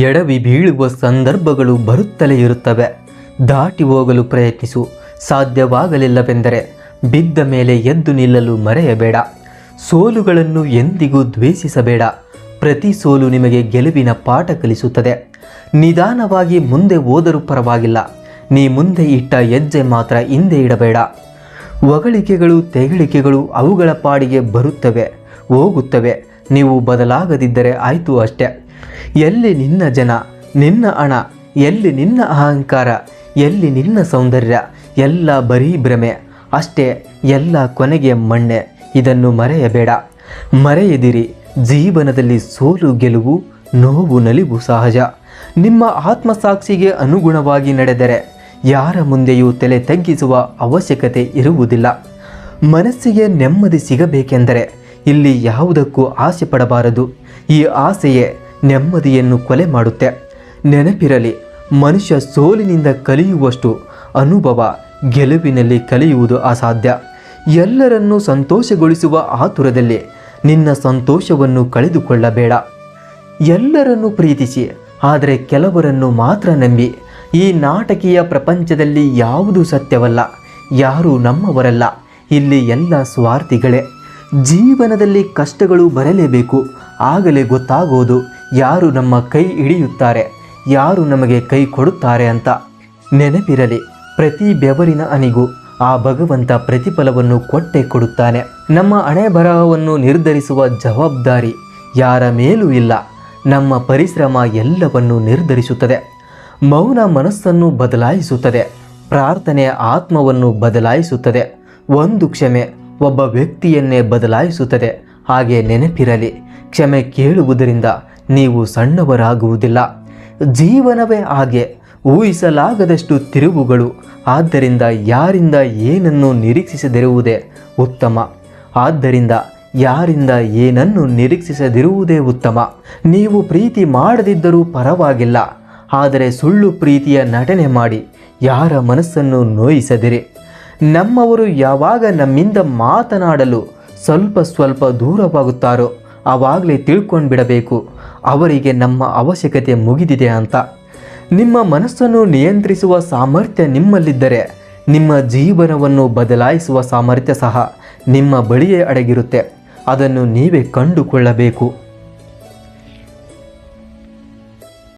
ಎಡವಿ ಬೀಳುವ ಸಂದರ್ಭಗಳು ಬರುತ್ತಲೇ ಇರುತ್ತವೆ. ದಾಟಿ ಹೋಗಲು ಪ್ರಯತ್ನಿಸು. ಸಾಧ್ಯವಾಗಲಿಲ್ಲವೆಂದರೆ ಬಿದ್ದ ಮೇಲೆ ಎದ್ದು ನಿಲ್ಲಲು ಮರೆಯಬೇಡ. ಸೋಲುಗಳನ್ನು ಎಂದಿಗೂ ದ್ವೇಷಿಸಬೇಡ. ಪ್ರತಿ ಸೋಲು ನಿಮಗೆ ಗೆಲುವಿನ ಪಾಠ ಕಲಿಸುತ್ತದೆ. ನಿಧಾನವಾಗಿ ಮುಂದೆ ಹೋದರೂ ಪರವಾಗಿಲ್ಲ. ನೀ ಮುಂದೆ ಇಟ್ಟ ಹೆಜ್ಜೆ ಮಾತ್ರ ಹಿಂದೆ ಇಡಬೇಡ. ಹೊಗಳಿಕೆಗಳು, ತೆಗಳಿಕೆಗಳು ಅವುಗಳ ಪಾಡಿಗೆ ಬರುತ್ತವೆ, ಹೋಗುತ್ತವೆ. ನೀವು ಬದಲಾಗದಿದ್ದರೆ ಆಯಿತು ಅಷ್ಟೆ. ಎಲ್ಲಿ ನಿನ್ನ ಜನ, ನಿನ್ನ ಹಣ ಎಲ್ಲಿ ನಿನ್ನ ಅಹಂಕಾರ, ಎಲ್ಲಿ ನಿನ್ನ ಸೌಂದರ್ಯ, ಎಲ್ಲ ಬರೀ ಭ್ರಮೆ. ಅಷ್ಟೇ ಎಲ್ಲ ಕೊನೆಗೆ ಮಣ್ಣೆ. ಇದನ್ನು ಮರೆಯಬೇಡ. ಮರೆಯದಿರಿ. ಜೀವನದಲ್ಲಿ ಸೋಲು, ಗೆಲುವು, ನೋವು, ನಲಿವು ಸಹಜ. ನಿಮ್ಮ ಆತ್ಮಸಾಕ್ಷಿಗೆ ಅನುಗುಣವಾಗಿ ನಡೆದರೆ ಯಾರ ಮುಂದೆಯೂ ತಲೆ ತಗ್ಗಿಸುವ ಅವಶ್ಯಕತೆ ಇರುವುದಿಲ್ಲ. ಮನಸ್ಸಿಗೆ ನೆಮ್ಮದಿ ಸಿಗಬೇಕೆಂದರೆ ಇಲ್ಲಿ ಯಾವುದಕ್ಕೂ ಆಸೆ ಪಡಬಾರದು. ಈ ಆಸೆಯೇ ನೆಮ್ಮದಿಯನ್ನು ಕೊಲೆ ಮಾಡುತ್ತೆ. ನೆನಪಿರಲಿ, ಮನುಷ್ಯ ಸೋಲಿನಿಂದ ಕಲಿಯುವಷ್ಟು ಅನುಭವ ಗೆಲುವಿನಲ್ಲಿ ಕಲಿಯುವುದು ಅಸಾಧ್ಯ. ಎಲ್ಲರನ್ನೂ ಸಂತೋಷಗೊಳಿಸುವ ಆತುರದಲ್ಲಿ ನಿನ್ನ ಸಂತೋಷವನ್ನು ಕಳೆದುಕೊಳ್ಳಬೇಡ. ಎಲ್ಲರನ್ನು ಪ್ರೀತಿಸಿ, ಆದರೆ ಕೆಲವರನ್ನು ಮಾತ್ರ ನಂಬಿ. ಈ ನಾಟಕೀಯ ಪ್ರಪಂಚದಲ್ಲಿ ಯಾವುದು ಸತ್ಯವಲ್ಲ, ಯಾರೂ ನಮ್ಮವರಲ್ಲ, ಇಲ್ಲಿ ಎಲ್ಲ ಸ್ವಾರ್ಥಿಗಳೇ. ಜೀವನದಲ್ಲಿ ಕಷ್ಟಗಳು ಬರಲೇಬೇಕು, ಆಗಲೇ ಗೊತ್ತಾಗೋದು ಯಾರು ನಮ್ಮ ಕೈ ಹಿಡಿಯುತ್ತಾರೆ? ಯಾರು ನಮಗೆ ಕೈ ಕೊಡುತ್ತಾರೆ ಅಂತ? ನೆನಪಿರಲಿ, ಪ್ರತಿ ಬೆವರಿನ ಅನಿಗೂ ಆ ಭಗವಂತ ಪ್ರತಿಫಲವನ್ನು ಕೊಟ್ಟೆ ಕೊಡುತ್ತಾನೆ. ನಮ್ಮ ಹಣೆ ಬರಹವನ್ನು ನಿರ್ಧರಿಸುವ ಜವಾಬ್ದಾರಿ ಯಾರ ಮೇಲೂ ಇಲ್ಲ. ನಮ್ಮ ಪರಿಶ್ರಮ ಎಲ್ಲವನ್ನು ನಿರ್ಧರಿಸುತ್ತದೆ. ಮೌನ ಮನಸ್ಸನ್ನು ಬದಲಾಯಿಸುತ್ತದೆ. ಪ್ರಾರ್ಥನೆ ಆತ್ಮವನ್ನು ಬದಲಾಯಿಸುತ್ತದೆ. ಒಂದು ಕ್ಷಮೆ ಒಬ್ಬ ವ್ಯಕ್ತಿಯನ್ನೇ ಬದಲಾಯಿಸುತ್ತದೆ. ಹಾಗೆ ನೆನಪಿರಲಿ, ಕ್ಷಮೆ ಕೇಳುವುದರಿಂದ ನೀವು ಸಣ್ಣವರಾಗುವುದಿಲ್ಲ. ಜೀವನವೇ ಹಾಗೆ, ಊಹಿಸಲಾಗದಷ್ಟು ತಿರುವುಗಳು. ಆದ್ದರಿಂದ ಯಾರಿಂದ ಏನನ್ನು ನಿರೀಕ್ಷಿಸದಿರುವುದೇ ಉತ್ತಮ. ಆದ್ದರಿಂದ ಯಾರಿಂದ ಏನನ್ನು ನಿರೀಕ್ಷಿಸದಿರುವುದೇ ಉತ್ತಮ. ನೀವು ಪ್ರೀತಿ ಮಾಡದಿದ್ದರೂ ಪರವಾಗಿಲ್ಲ. ಆದರೆ ಸುಳ್ಳು ಪ್ರೀತಿಯ ನಟನೆ ಮಾಡಿ, ಯಾರ ಮನಸ್ಸನ್ನು ನೋಯಿಸದಿರಿ. ನಮ್ಮವರು ಯಾವಾಗ ನಮ್ಮಿಂದ ಮಾತನಾಡಲು ಸ್ವಲ್ಪ ಸ್ವಲ್ಪ ದೂರವಾಗುತ್ತಾರೋ ಆವಾಗಲೇ ತಿಳ್ಕೊಂಡು ಬಿಡಬೇಕು ಅವರಿಗೆ ನಮ್ಮ ಅವಶ್ಯಕತೆ ಮುಗಿದಿದೆ ಅಂತ. ನಿಮ್ಮ ಮನಸ್ಸನ್ನು ನಿಯಂತ್ರಿಸುವ ಸಾಮರ್ಥ್ಯ ನಿಮ್ಮಲ್ಲಿದ್ದರೆ, ನಿಮ್ಮ ಜೀವನವನ್ನು ಬದಲಾಯಿಸುವ ಸಾಮರ್ಥ್ಯ ಸಹ ನಿಮ್ಮ ಬಳಿಯೇ ಅಡಗಿರುತ್ತೆ. ಅದನ್ನು ನೀವೇ ಕಂಡುಕೊಳ್ಳಬೇಕು.